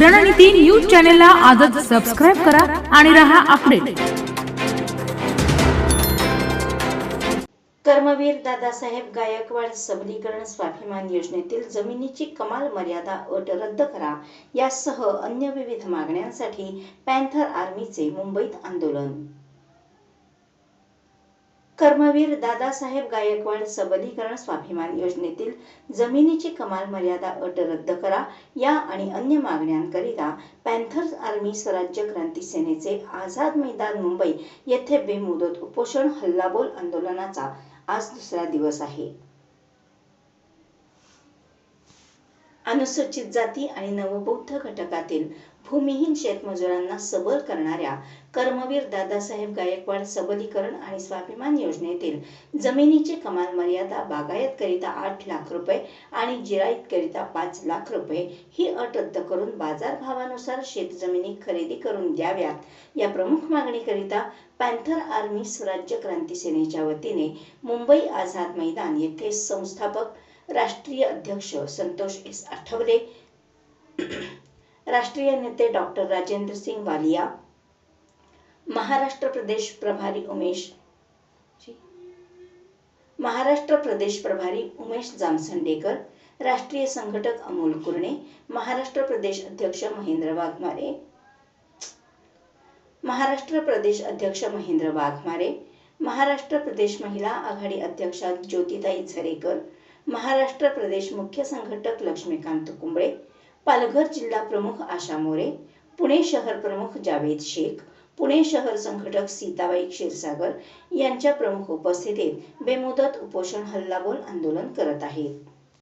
रणनीती न्यूज चॅनलला आजच सबस्क्राईब करा आणि रहा अपडेट कर्मवीर दादासाहेब गायकवाड सबलीकरण स्वाभिमान योजनेतील जमिनीची कमाल मर्यादा अट रद्द करा. यासह अन्य विविध मागण्यांसाठी पॅन्थर आर्मीचे मुंबईत आंदोलन. कर्मवीर दादासाहेब गायकवाड सबलीकरण स्वाभिमान योजनेतील जमिनीची कमाल मर्यादा अट रद्द करा या आणि अन्य मागण्यांकरिता पॅन्थर्स आर्मी स्वराज्य क्रांती सेनेचे आझाद मैदान मुंबई येथे बेमुदत उपोषण हल्लाबोल आंदोलनाचा आज दुसरा दिवस आहे. अनुसूचित जाती आणि नवबौद्ध घटकातील भूमिहीन शेतमजुरांना सबल करणाऱ्या कर्मवीर दादासाहेब गायकवाड सबलीकरण आणि स्वाभिमान योजनेतील जमिनीची कमाल मर्यादा बागायतकरिता आठ लाख रुपये आणि जिराईतकरिता पाच लाख रुपये ही अट रद्द करून बाजारभावानुसार शेतजमिनी खरेदी करून द्याव्यात. या प्रमुख मागणीकरिता पॅन्थर आर्मी स्वराज्य क्रांती सेनेच्या वतीने मुंबई आझाद मैदान येथे संस्थापक राष्ट्रीय अध्यक्ष संतोष एस आठवले. राष्ट्रीय नेते डॉक्टर राजेंद्र सिंग वालिया. महाराष्ट्र प्रदेश प्रभारी उमेश महाराष्ट्र प्रदेश प्रभारी उमेश जामसंडेकर. राष्ट्रीय संघटक अमोल कुरणे. महाराष्ट्र प्रदेश अध्यक्ष महेंद्र वाघमारे. महाराष्ट्र प्रदेश अध्यक्ष महेंद्र वाघमारे. महाराष्ट्र प्रदेश महिला आघाडी अध्यक्षा ज्योतिताई झरेकर. महाराष्ट्र प्रदेश मुख्य संघटक लक्ष्मीकांत कुंबळे पालघर जिल्हा प्रमुख आशा मोरे पुणे शहर प्रमुख जावेद शेख पुणे शहर संघटक सीताबाई क्षीरसागर यांच्या प्रमुख उपस्थितीत बेमुदत उपोषण हल्लाबोल आंदोलन करत आहेत.